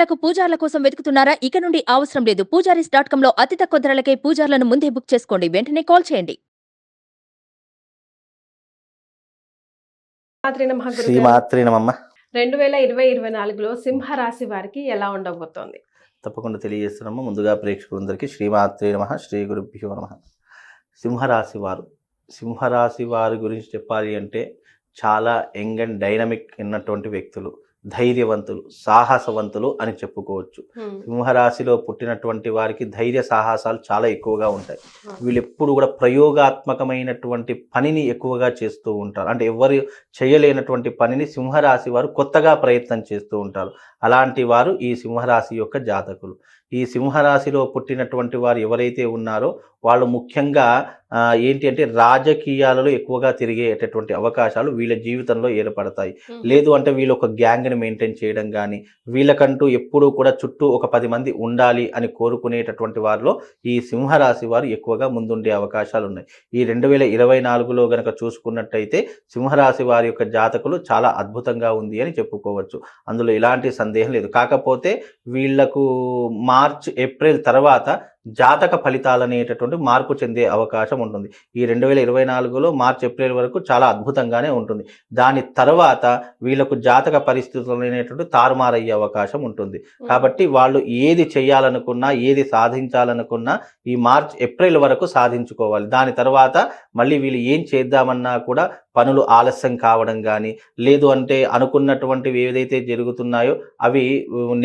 లకు పూజార్ల కోసం వెతుకుతున్నారా? ఇక నుండి అవసరం లేదు. పూజారీస్ డాట్ కామ్లో అతి తక్కువ ధరలకే పూజార్లను ముందే బుక్ చేసుకోండి. వెంటనే కాల్ చేయండి. రెండు వేల ఇరవై ఇరవై నాలుగులో సింహ రాశి వారికి ఎలా ఉండబోతోంది? తప్పకుండా తెలియజేస్తున్నాము. ముందుగా ప్రేక్షకులందరికీ శ్రీమాత్రి నమ శ్రీ గురుభ్యో నమ. సింహరాశి వారు. సింహరాశి వారి గురించి చెప్పాలి అంటే చాలా యంగ్ అండ్ డైనమిక్ ఉన్నటువంటి వ్యక్తులు. ధైర్యవంతులు సాహసవంతులు అని చెప్పుకోవచ్చు. సింహరాశిలో పుట్టినటువంటి వారికి ధైర్య సాహసాలు చాలా ఎక్కువగా ఉంటాయి. వీళ్ళు ఎప్పుడు కూడా ప్రయోగాత్మకమైనటువంటి పనిని ఎక్కువగా చేస్తూ ఉంటారు. అంటే ఎవరు చేయలేనటువంటి పనిని సింహరాశి వారు కొత్తగా ప్రయత్నం చేస్తూ ఉంటారు. అలాంటి వారు ఈ సింహరాశి యొక్క జాతకులు. ఈ సింహరాశిలో పుట్టినటువంటి వారు ఎవరైతే ఉన్నారో వాళ్ళు ముఖ్యంగా ఏంటి అంటే రాజకీయాలలో ఎక్కువగా తిరిగేటటువంటి అవకాశాలు వీళ్ళ జీవితంలో ఏర్పడతాయి. లేదు అంటే వీళ్ళు ఒక గ్యాంగ్ని మెయింటైన్ చేయడం కానీ వీళ్ళకంటూ ఎప్పుడూ కూడా చుట్టూ ఒక పది మంది ఉండాలి అని కోరుకునేటటువంటి వారిలో ఈ సింహరాశి వారు ఎక్కువగా ముందుండే అవకాశాలు ఉన్నాయి. ఈ రెండు వేల ఇరవై నాలుగులో గనక చూసుకున్నట్టయితే సింహరాశి వారి యొక్క జాతకులు చాలా అద్భుతంగా ఉంది అని చెప్పుకోవచ్చు. అందులో ఎలాంటి సందేహం లేదు. కాకపోతే వీళ్ళకు మార్చ్ ఏప్రిల్ తర్వాత జాతక ఫలితాలు అనేటటువంటి మార్పు చెందే అవకాశం ఉంటుంది. ఈ రెండు వేల ఇరవై నాలుగులో మార్చ్ ఏప్రిల్ వరకు చాలా అద్భుతంగానే ఉంటుంది. దాని తర్వాత వీళ్ళకు జాతక పరిస్థితులు అనేటువంటి తారుమారయ్యే అవకాశం ఉంటుంది. కాబట్టి వాళ్ళు ఏది చేయాలనుకున్నా ఏది సాధించాలనుకున్నా ఈ మార్చ్ ఏప్రిల్ వరకు సాధించుకోవాలి. దాని తర్వాత మళ్ళీ వీళ్ళు ఏం చేద్దామన్నా కూడా పనులు ఆలస్యం కావడం కానీ లేదు అంటే అనుకున్నటువంటివి ఏదైతే జరుగుతున్నాయో అవి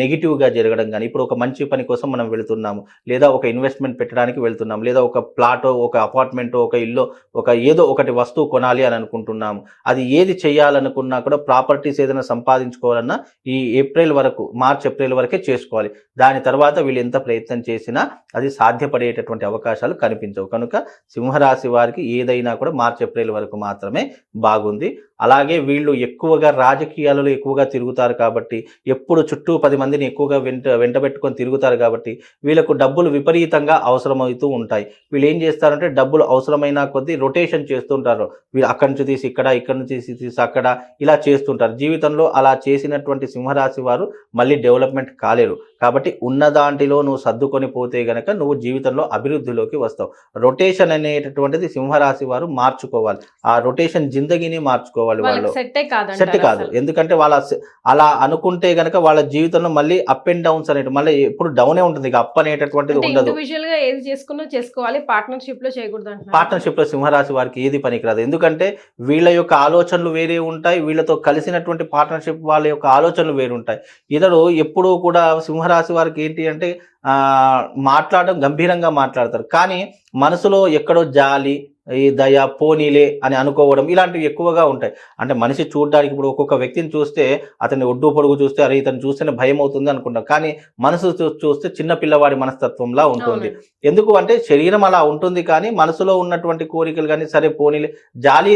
నెగిటివ్గా జరగడం కానీ ఇప్పుడు ఒక మంచి పని కోసం మనం వెళుతున్నాము లేదా ఒక ఇన్వెస్ట్మెంట్ పెట్టడానికి వెళ్తున్నాం. లేదా ఒక ప్లాటో ఒక అపార్ట్మెంట్ ఒక ఇల్లు ఒక ఏదో ఒకటి వస్తువు కొనాలి అని అనుకుంటున్నాము అది ఏది చేయాలనుకున్నా కూడా ప్రాపర్టీస్ ఏదైనా సంపాదించుకోవాలన్నా ఈ ఏప్రిల్ వరకు మార్చ్ ఏప్రిల్ వరకే చేసుకోవాలి. దాని తర్వాత వీళ్ళు ఎంత ప్రయత్నం చేసినా అది సాధ్యపడేటటువంటి అవకాశాలు కనిపించవు. కనుక సింహరాశి వారికి ఏదైనా కూడా మార్చ్ ఏప్రిల్ వరకు మాత్రమే బాగుంది. అలాగే వీళ్ళు ఎక్కువగా రాజకీయాలలో ఎక్కువగా తిరుగుతారు కాబట్టి ఎప్పుడు చుట్టూ పది మందిని ఎక్కువగా వెంట వెంటబెట్టుకొని తిరుగుతారు కాబట్టి వీళ్ళకు డబ్బులు విపరీతంగా అవసరమవుతూ ఉంటాయి. వీళ్ళు ఏం చేస్తారంటే డబ్బులు అవసరమైన కొద్దీ రొటేషన్ చేస్తుంటారు. వీళ్ళు అక్కడి నుంచి తీసి ఇక్కడ ఇక్కడి నుంచి తీసి తీసి అక్కడ ఇలా చేస్తుంటారు. జీవితంలో అలా చేసినటువంటి సింహరాశి వారు మళ్ళీ డెవలప్మెంట్ కాలేరు. కాబట్టి ఉన్న దాంట్లో నువ్వు సర్దుకొని పోతే గనక నువ్వు జీవితంలో అభివృద్ధిలోకి వస్తావు. రొటేషన్ అనేటటువంటిది సింహరాశి వారు మార్చుకోవాలి. ఆ రొటేషన్ జిందగీని మార్చుకోవాలి వాళ్ళు. సెట్ కాదు. ఎందుకంటే వాళ్ళ అలా అనుకుంటే గనక వాళ్ళ జీవితంలో మళ్ళీ అప్ అండ్ డౌన్స్ అనేటి మళ్ళీ ఎప్పుడు డౌనే ఉంటుంది. అప్ అనేటటువంటిది ఉండదు. ఏది చేసుకున్నా చేసుకోవాలి. పార్ట్నర్షిప్లో చేయకూడదు. పార్ట్నర్షిప్లో సింహరాశి వారికి ఏది పనికిరాదు. ఎందుకంటే వీళ్ళ యొక్క ఆలోచనలు వేరే ఉంటాయి. వీళ్ళతో కలిసినటువంటి పార్ట్నర్షిప్ వాళ్ళ యొక్క ఆలోచనలు వేరు ఉంటాయి ఇతడు ఎప్పుడూ కూడా సింహరాశి వారికి ఏంటి అంటే మాట్లాడడం గంభీరంగా మాట్లాడతారు. కానీ మనసులో ఎక్కడో జాలి ఈ దయ పోనీలే అని అనుకోవడం ఇలాంటివి ఎక్కువగా ఉంటాయి. అంటే మనిషి చూడడానికి ఇప్పుడు ఒక్కొక్క వ్యక్తిని చూస్తే అతని ఒడ్డు పొడుగు చూస్తే అరే ఇతను చూస్తేనే భయం అవుతుంది అనుకుంటాం. కానీ మనసు చూస్తే చిన్న పిల్లవాడి మనస్తత్వంలా ఉంటుంది. ఎందుకు అంటే శరీరం అలా ఉంటుంది కానీ మనసులో ఉన్నటువంటి కోరికలు కానీ సరే పోనీలే జాలి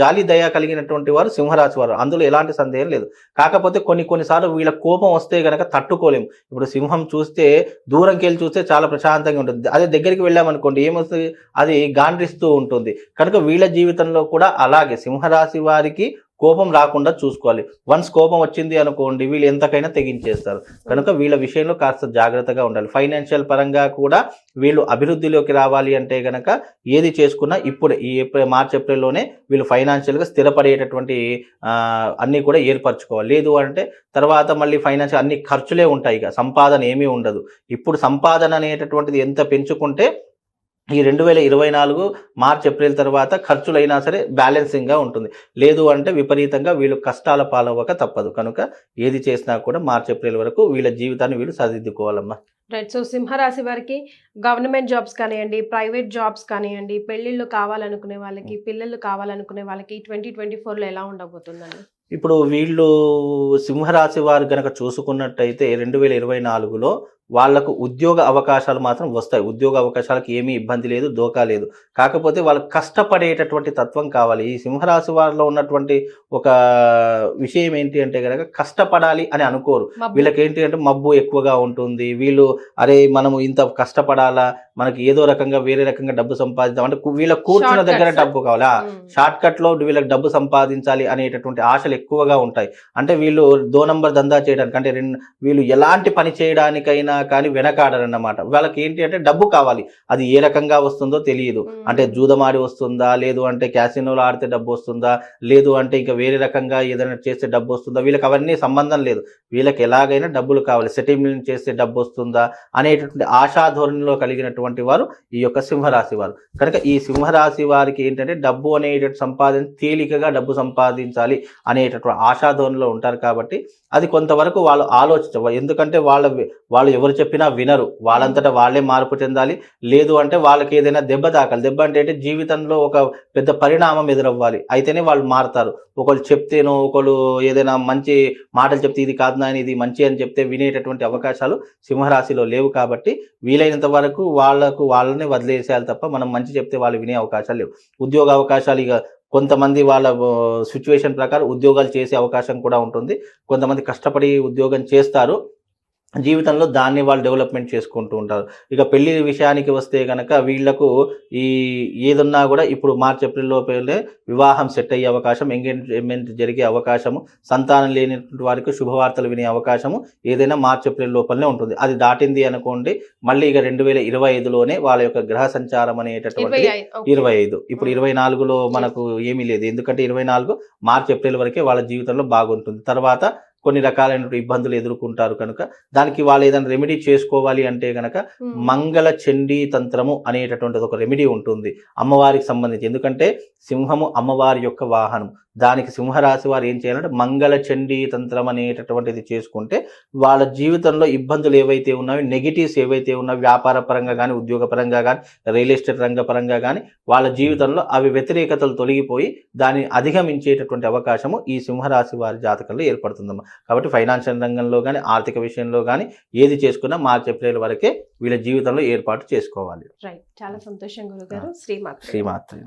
జాలి దయ కలిగినటువంటి వారు సింహరాశి వారు. అందులో ఎలాంటి సందేహం లేదు. కాకపోతే కొన్ని కొన్నిసార్లు వీళ్ళ కోపం వస్తే గనక తట్టుకోలేము ఇప్పుడు సింహం చూస్తే దూరంకి వెళ్ళి చూస్తే చాలా ప్రశాంతంగా ఉంటుంది. అదే దగ్గరికి వెళ్ళామనుకోండి ఏమొస్తుంది? అది గాండ్రిస్తూ ఉంటుంది. ఉంటుంది. కనుక వీళ్ళ జీవితంలో కూడా అలాగే సింహరాశి వారికి కోపం రాకుండా చూసుకోవాలి. వన్స్ కోపం వచ్చింది అనుకోండి వీళ్ళు ఎంతకైనా తెగించేస్తారు. కనుక వీళ్ళ విషయంలో కాస్త జాగ్రత్తగా ఉండాలి. ఫైనాన్షియల్ పరంగా కూడా వీళ్ళు అభివృద్ధిలోకి రావాలి అంటే గనక ఏది చేసుకున్నా ఇప్పుడు ఈ ఏప్రిల్ మార్చ్ ఏప్రిల్లోనే వీళ్ళు ఫైనాన్షియల్గా స్థిరపడేటటువంటి అన్నీ కూడా ఏర్పరచుకోవాలి. లేదు అంటే తర్వాత మళ్ళీ ఫైనాన్షియల్ అన్ని ఖర్చులే ఉంటాయి ఇక. సంపాదన ఏమీ ఉండదు. ఇప్పుడు సంపాదన అనేటటువంటిది ఎంత పెంచుకుంటే ఈ రెండు వేల ఇరవై నాలుగు మార్చ్ ఏప్రిల్ తర్వాత ఖర్చులైనా సరే బ్యాలెన్సింగ్గా ఉంటుంది. లేదు అంటే విపరీతంగా వీళ్ళు కష్టాల పాలవ్వక తప్పదు. కనుక ఏది చేసినా కూడా మార్చ్ ఏప్రిల్ వరకు వీళ్ళ జీవితాన్ని వీళ్ళు సరిదిద్దుకోవాలమ్మా. రైట్ సో సింహరాశి వారికి గవర్నమెంట్ జాబ్స్ కానివ్వండి ప్రైవేట్ జాబ్స్ కానివ్వండి పెళ్ళిళ్ళు కావాలనుకునే వాళ్ళకి పిల్లలు కావాలనుకునే వాళ్ళకి ట్వంటీ ట్వంటీ లో ఎలా ఉండబోతుందండి? ఇప్పుడు వీళ్ళు సింహరాశి వారు గనక చూసుకున్నట్టయితే రెండు వేల ఇరవై నాలుగులో వాళ్ళకు ఉద్యోగ అవకాశాలు మాత్రం వస్తాయి. ఉద్యోగ అవకాశాలకు ఏమీ ఇబ్బంది లేదు దోకా లేదు. కాకపోతే వాళ్ళు కష్టపడేటటువంటి తత్వం కావాలి. ఈ సింహరాశి వారిలో ఉన్నటువంటి ఒక విషయం ఏంటి అంటే కనుక కష్టపడాలి అని అనుకోరు. వీళ్ళకి ఏంటి అంటే మబ్బు ఎక్కువగా ఉంటుంది. వీళ్ళు అరే మనము ఇంత కష్టపడాలా? మనకి ఏదో రకంగా వేరే రకంగా డబ్బు సంపాదిద్దాం అంటే వీళ్ళ కూర్చున్న దగ్గర? డబ్బు కావాలా? ఉమ్. షార్ట్ కట్లో వీళ్ళకి డబ్బు సంపాదించాలి అనేటటువంటి ఆశలు ఎక్కువగా ఉంటాయి. అంటే వీళ్ళు దో నంబర్ దందా చేయడానికి అంటే రెండు వీళ్ళు ఎలాంటి పని చేయడానికైనా కానీ వెనకాడరన్నమాట. వాళ్ళకి ఏంటి అంటే డబ్బు కావాలి. అది ఏ రకంగా వస్తుందో తెలియదు. అంటే జూదమాడి వస్తుందా? లేదు అంటే క్యాసినోలో ఆడితే డబ్బు వస్తుందా? లేదు అంటే ఇంకా వేరే రకంగా ఏదైనా చేస్తే డబ్బు వస్తుందా? వీళ్ళకి అవన్నీ సంబంధం లేదు. వీళ్ళకి ఎలాగైనా డబ్బులు కావాలి. సెటిల్మెంట్ చేస్తే డబ్బు వస్తుందా? అనేటటువంటి ఆశాధోరణిలో కలిగినటువంటి వారు ఈ యొక్క సింహరాశి వారు. కనుక ఈ సింహరాశి వారికి ఏంటంటే డబ్బు అనేటటువంటి సంపాదన తేలికగా డబ్బు సంపాదించాలి అనేటటువంటి ఆశాధోరణిలో ఉంటారు కాబట్టి అది కొంతవరకు వాళ్ళు ఆలోచించ ఎందుకంటే వాళ్ళ వాళ్ళు ఎవరు చెప్పినా వినరు. వాళ్ళంతటా వాళ్ళే మార్పు చెందాలి. లేదు అంటే వాళ్ళకి ఏదైనా దెబ్బ తాకాలి. దెబ్బ అంటే ఏంటి? జీవితంలో ఒక పెద్ద పరిణామం ఎదురవ్వాలి. అయితేనే వాళ్ళు మారుతారు. ఒకళ్ళు చెప్తేనో ఒకళ్ళు ఏదైనా మంచి మాటలు చెప్తే ఇది కాదు నాయన ఇది మంచి అని చెప్తే వినేటటువంటి అవకాశాలు సింహరాశిలో లేవు కాబట్టి వీలైనంత వరకు వాళ్ళకు వాళ్ళనే వదిలేసేయాలి తప్ప మనం మంచి చెప్తే వాళ్ళు వినే అవకాశాలు లేవు. ఉద్యోగ అవకాశాలు ఇక కొంతమంది వాళ్ళ సిచ్యువేషన్ ప్రకారం ఉద్యోగాలు చేసే అవకాశం కూడా ఉంటుంది. కొంతమంది కష్టపడి ఉద్యోగం చేస్తారు. జీవితంలో దాన్ని వాళ్ళు డెవలప్మెంట్ చేసుకుంటూ ఉంటారు. ఇక పెళ్ళి విషయానికి వస్తే కనుక వీళ్ళకు ఈ ఏదున్నా కూడా ఇప్పుడు మార్చ్ ఏప్రిల్ లోపలే వివాహం సెట్ అయ్యే అవకాశం ఎంగేజ్మెంట్ జరిగే అవకాశము సంతానం లేనటువంటి వారికి శుభవార్తలు వినే అవకాశము ఏదైనా మార్చ్ ఏప్రిల్ లోపలనే ఉంటుంది. అది దాటింది అనుకోండి మళ్ళీ ఇక రెండు వేల ఇరవై ఐదులోనే వాళ్ళ యొక్క గ్రహ సంచారం అనేటటువంటి. ఇరవై ఐదు. ఇప్పుడు ఇరవై నాలుగులో మనకు ఏమీ లేదు. ఎందుకంటే ఇరవై నాలుగు మార్చ్ ఏప్రిల్ వరకే వాళ్ళ జీవితంలో బాగుంటుంది. తర్వాత కొన్ని రకాలైన ఇబ్బందులు ఎదుర్కొంటారు కనుక దానికి వాళ్ళు ఏదైనా రెమెడీ చేసుకోవాలి అంటే కనుక ఉమ్. మంగళ చండీ తంత్రము అనేటటువంటిది ఒక రెమెడీ ఉంటుంది. అమ్మవారికి సంబంధించి. ఎందుకంటే సింహము అమ్మవారి యొక్క వాహనం. దానికి సింహరాశి వారు ఏం చేయాలంటే మంగళ చండీ తంత్రం అనేటటువంటిది చేసుకుంటే వాళ్ళ జీవితంలో ఇబ్బందులు ఏవైతే ఉన్నాయో నెగిటివ్స్ ఏవైతే ఉన్నాయో వ్యాపార పరంగా కానీ ఉద్యోగ పరంగా కానీ రియల్ ఎస్టేట్ రంగ పరంగా కానీ వాళ్ళ జీవితంలో అవి వ్యతిరేకతలు తొలగిపోయి దాన్ని అధిగమించేటటువంటి అవకాశము ఈ సింహరాశి వారి జాతకంలో ఏర్పడుతుందమ్మా. కాబట్టి ఫైనాన్షియల్ రంగంలో కానీ ఆర్థిక విషయంలో కానీ ఏది చేసుకున్నా మార్చి ఏప్రిల్ వరకే వీళ్ళ జీవితంలో ఏర్పాటు చేసుకోవాలి. రైట్ చాలా సంతోషం గురుగారు. శ్రీమాత శ్రీమాత్రి.